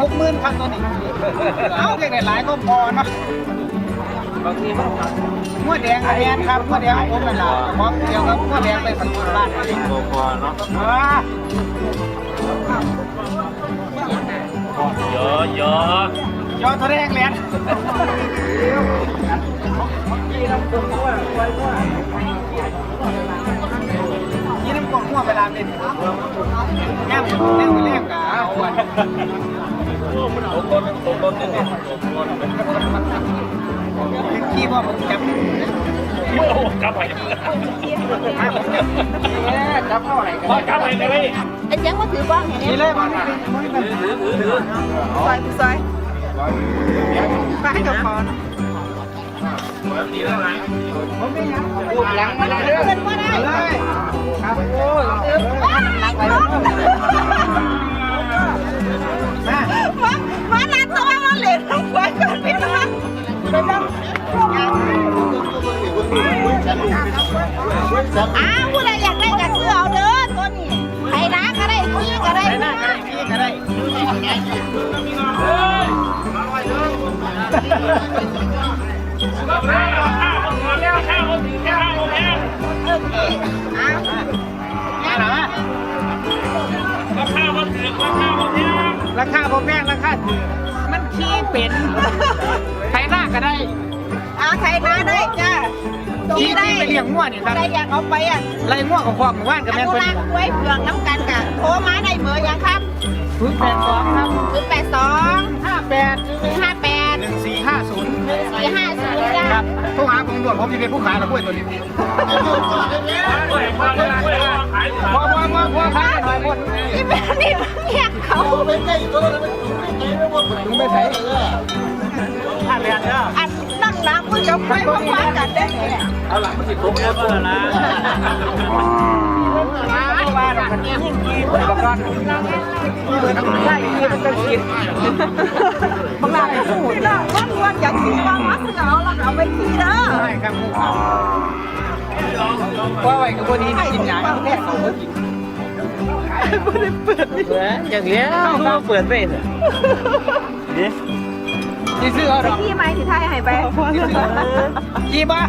หกหมื่นพันตัวนี้เอาอยากได้หลายก็พอเนาะบางทีมันหัวแดงแมนครับหัวแดงผมเป็นหลักเพราะเดียวกับหัวแดงไปสักบ้านนี่พอเนาะว้าเยอะเยอะยอดทะเลงแหลนยี่น้ำกดหัวเวลาเล่นแง่มแง่มไปเรียกกะเอาวัน ตกต้นตกต้นเนี่ยตกต้นขี้ว่าผมจับโอ้กลับไปให้ผมจับเอ๊ะจับเท่าไหร่กันพอกลับไปเลยไอ้เจ๊งมาถือกล้องเห็นไหมนี่เลยมันไม่เป็นมันไม่เป็นถือถือถือซอยซอยไปให้กับพรดีแล้วนะผมไม่ยังพูดหลังมาเลยเด้อเงินก็ได้เลยครับโอ้ยหนักไป อ้าวผู้ใดอยากได้กับเสื้อเอาเด้อตัวนี้ไอ้น้าก็ได้ขี้ก็ได้ใส่หน้าก็ได้ขี้ก็ได้ราคาบ่แพงราคาถือมันขี้เป็นใส่หน้าก็ได้เอาไทยหน้าได้จ้า ตรงขี้ได้ที่ไปเลี้ยงง่วนี่ครับใครอยากเอาไปอะไรง่วของความหมู่บ้านกับอแม่นนุเพิ่นรักษ์ไว้เผือกน้ำกันกะโทรมาได้เบอร์ยังครับพื้นแปดสองครับศูนย์แปดสองห้าแปดหนึ่งห้าแปดหนึ่งสี่ห้าศูนย์สี่ห้าศูนย์จ้าครับโทรหาผมด่วนผมจะเป็นผู้ขายละกล้วยตัวนี้กล้วยกล้วยกล้วยขายพอพอพอพอขายหน่อยหมดนี่แม่นี่เรียกเขาถึงไม่ใส่ห้าแปดเด้ออันนั่งน้ำคุณจะไปมาคว้ากันได้ไงเอา หลังมันติดผมแล้วก็นะมาว่าเราคันนี้ยิ่งกีเปิดก่อนใช่กีเป็นต้นกีบางรายพูดน้องว่าควรอยากขี่มามาเสือเอาแล้วเอาไปขี่เด้อใช่ครับว่าไว้กับวันนี้กินอย่างแค่เขากินอย่างเงี้ยเขาเปิดไปนี่ ที่ซื้อเออกที่ไม้ที่ไทยหายไป ที่ซื้อกีบ่บ่